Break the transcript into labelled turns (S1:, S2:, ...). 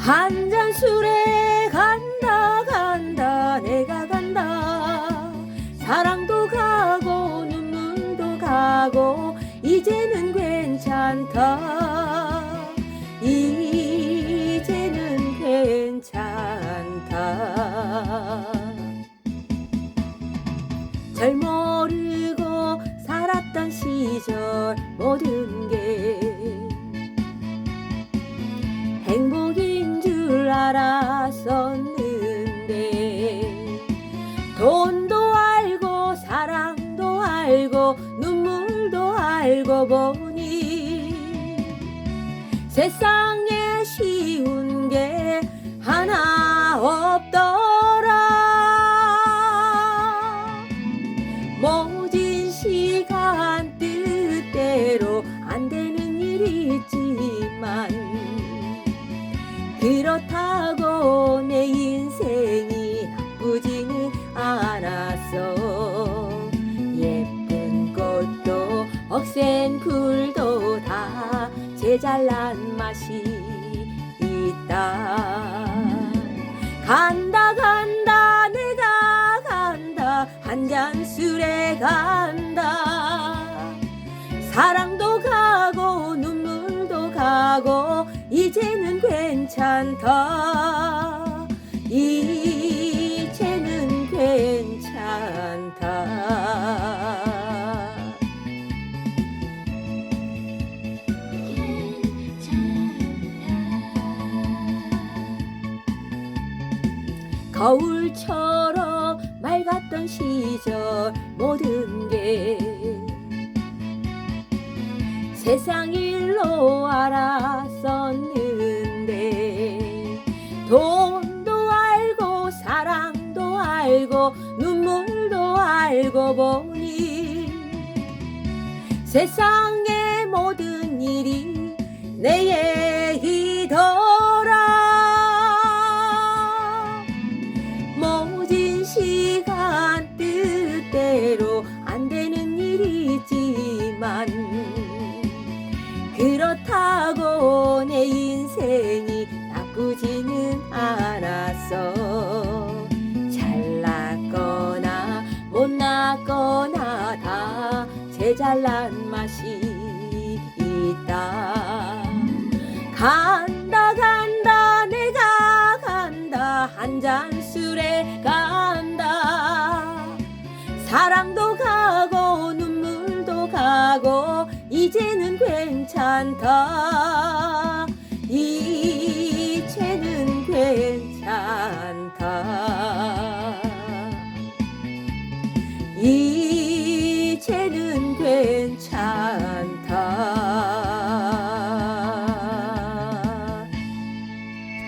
S1: 한 잔 술에 간다 간다 내가 간다. 사랑도 가고 눈물도 가고 이제는 괜찮다. 이제는 괜찮다. 절 모르고 살았던 시절 모든 줄 알았었는데 돈도 알고 사랑도 알고 눈물도 알고 보니 세상에 쉬운 게 하나 없 억센 풀도 다 제잘난 맛이 있다. 간다 간다 내가 간다. 한 잔 술에 간다. 사랑도 가고 눈물도 가고 이제는 괜찮다. 이 거울처럼 맑았던 시절 모든 게 세상 일로 알았었는데 돈도 알고 사랑도 알고 눈물도 알고 보니 세상의 모든 일이 내얘 그렇다고 내 인생이 나쁘지는 않았어. 잘났거나 못났거나 다 제잘난 맛이 있다. 간다 간다 내가 간다. 한 잔 술에 간다. 사랑도 가고 눈물도 가고 이제는 괜찮다. 이제는 괜찮다. 이